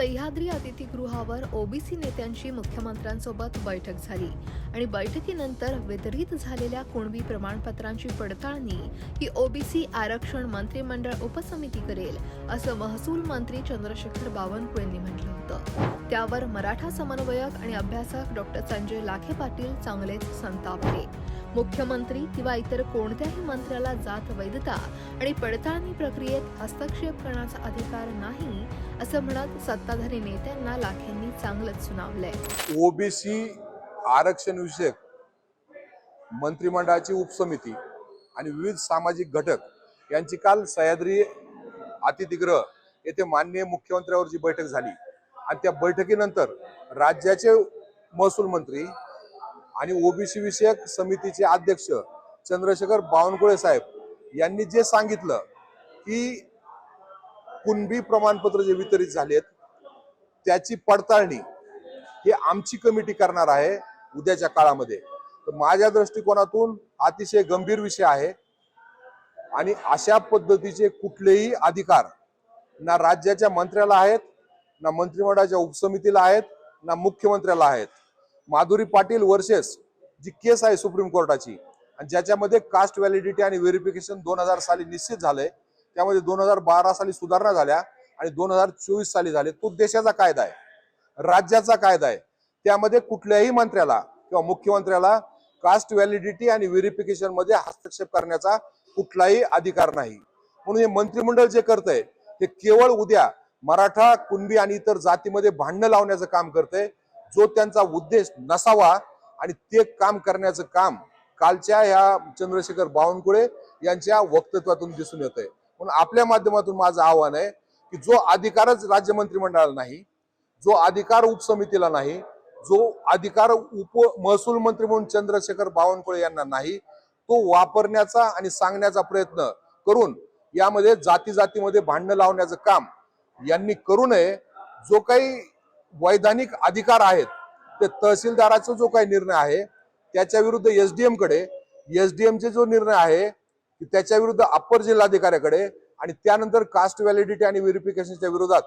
Sahyadri अतिथीगृहावर OBC नेत्यांची मुख्यमंत्र्यांसोबत बैठक झाली आणि बैठकीनंतर वितरित झालेल्या कुणबी प्रमाणपत्रांची पडताळणी ही ओबीसी आरक्षण मंत्रिमंडळ उपसमिती करेल असं महसूल मंत्री चंद्रशेखर बावनकुळेंनी म्हटलं होतं. त्यावर मराठा समन्वयक आणि अभ्यासक डॉक्टर संजय लाखे पाटील चांगलेच संतापले. मुख्यमंत्री किंवा इतर कोणत्याही मंत्र्याला जात वैधता आणि पडताळणी प्रक्रियेत हस्तक्षेप करण्याचा अधिकार नाही असं म्हणत सत्ताधारी नेत्यांना लाखेंनी चांगलंच सुनावलंय. ओबीसी आरक्षण विषयक मंत्रिमंडळाची उपसमिती आणि विविध सामाजिक घटक यांची काल सह्याद्री अतिथिगृह येथे माननीय मुख्यमंत्र्यावर जी बैठक झाली आणि त्या बैठकीनंतर राज्याचे महसूल मंत्री आणि ओबीसी विषयक समितीचे अध्यक्ष चंद्रशेखर बावनकुळे साहेब यांनी जे सांगितलं की कुणबी प्रमाणपत्र जे वितरित झालेत त्याची पडताळणी ही आमची कमिटी करणार आहे उद्याच्या काळामध्ये. तर माझ्या दृष्टिकोनातून अतिशय गंभीर विषय आहे आणि अशा पद्धतीचे कुठलेही अधिकार ना राज्याच्या मंत्र्याला आहेत ना मंत्रिमंडळाच्या उपसमितीला आहेत ना मुख्यमंत्र्याला आहेत. माधुरी पाटील वर्सेस जी केस आहे सुप्रीम कोर्टाची आणि ज्याच्यामध्ये कास्ट व्हॅलिडिटी आणि व्हेरिफिकेशन दोन हजार साली निश्चित झालंय त्यामध्ये दोन हजार बारा साली सुधारणा झाल्या आणि दोन हजार चोवीस साली झाले. तो देशाचा कायदा आहे राज्याचा कायदा आहे. त्यामध्ये कुठल्याही मंत्र्याला किंवा मुख्यमंत्र्याला कास्ट व्हॅलिडिटी आणि व्हेरिफिकेशनमध्ये हस्तक्षेप करण्याचा कुठलाही अधिकार नाही. म्हणून हे मंत्रिमंडळ जे करतंय ते केवळ उद्या मराठा कुणबी आणि इतर जातीमध्ये भांडणं लावण्याचं काम करतंय. जो त्यांचा उद्देश नसावा आणि ते काम करण्याचं काम कालच्या ह्या चंद्रशेखर बावनकुळे यांच्या वक्तत्वातून दिसून येत आहे म्हणून आपल्या माध्यमातून माझं आव्हान आहे की जो अधिकारच राज्य मंत्रिमंडळाला नाही जो अधिकार उपसमितीला नाही जो अधिकार उप महसूल मंत्री म्हणून चंद्रशेखर बावनकुळे यांना नाही तो वापरण्याचा आणि सांगण्याचा प्रयत्न करून यामध्ये जाती जातीमध्ये भांडणं लावण्याचं काम यांनी करू नये. जो काही वैधानिक अधिकार आहेत ते तहसीलदाराचा जो काही निर्णय आहे त्याच्या विरुद्ध एसडीएमकडे एसडीएम चे जो निर्णय आहे त्याच्या विरुद्ध अप्पर जिल्हाधिकाऱ्याकडे आणि त्यानंतर कास्ट व्हॅलिडिटी आणि व्हेरिफिकेशनच्या विरोधात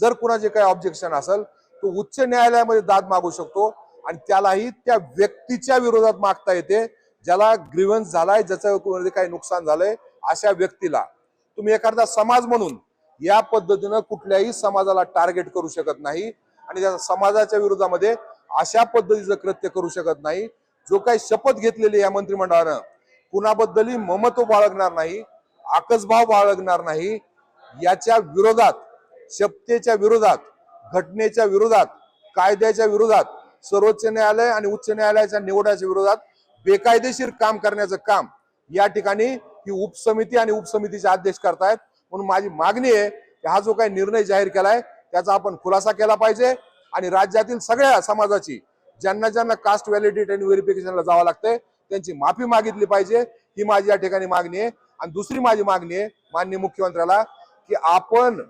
जर कुणाचे काही ऑब्जेक्शन असेल तो उच्च न्यायालयामध्ये दाद मागू शकतो आणि त्यालाही त्या व्यक्तीच्या विरोधात मागता येते ज्याला ग्रीव्हन्स झालाय ज्याचं काही नुकसान झालंय अशा व्यक्तीला. तुम्ही एखादा समाज म्हणून या पद्धतीनं कुठल्याही समाजाला टार्गेट करू शकत नाही. आणि त्या समाजाच्या विरोधामध्ये अशा पद्धतीचं कृत्य करू शकत नाही. जो काही शपथ घेतलेली या मंत्रिमंडळानं कुणाबद्दलही ममत्व बाळगणार नाही आकसभाव बाळगणार नाही. याच्या विरोधात शपथेच्या विरोधात घटनेच्या विरोधात कायद्याच्या विरोधात सर्वोच्च न्यायालय आणि उच्च न्यायालयाच्या निवडाच्या विरोधात बेकायदेशीर काम करण्याचं काम या ठिकाणी ही उपसमिती आणि उपसमितीचे अध्यक्ष करतायत. म्हणून माझी मागणी आहे की हा जो काही निर्णय जाहीर केलाय त्याचा आपण खुलासा केला पाहिजे आणि राज्यातील सगळ्या समाजाची ज्यांना ज्यांना कास्ट व्हॅलिडिटी आणि व्हेरिफिकेशनला जावं लागतंय त्यांची माफी मागितली पाहिजे. ही माझी या ठिकाणी मागणी आहे. आणि दुसरी माझी मागणी आहे माननीय मुख्यमंत्र्याला की आपण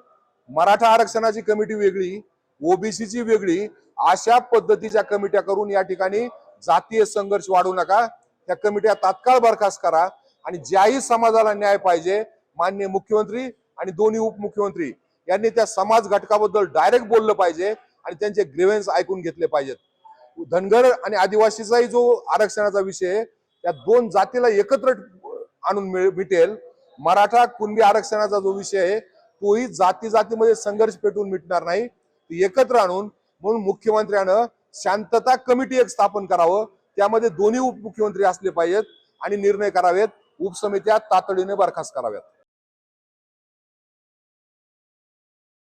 मराठा आरक्षणाची कमिटी वेगळी ओबीसीची वेगळी अशा पद्धतीच्या कमिट्या करून या ठिकाणी जातीय संघर्ष वाढवू नका. त्या कमिट्या तात्काळ बरखास्त करा आणि ज्याही समाजाला न्याय पाहिजे माननीय मुख्यमंत्री आणि दोन्ही उपमुख्यमंत्री यांनी त्या समाज घटकाबद्दल डायरेक्ट बोललं पाहिजे आणि त्यांचे ग्रेव्हन्स ऐकून घेतले पाहिजेत. धनगर आणि आदिवासीचाही जो आरक्षणाचा विषय त्या दोन जातीला एकत्र आणून मिटेल. मराठा कुणबी आरक्षणाचा जो विषय आहे तोही जाती जातीमध्ये संघर्ष पेटवून मिटणार नाही. ती एकत्र आणून म्हणून मुख्यमंत्र्यानं शांतता कमिटी एक स्थापन करावं. त्यामध्ये दोन्ही उपमुख्यमंत्री असले पाहिजेत आणि निर्णय करावेत. उपसमित्या तातडीने बरखास्त कराव्यात.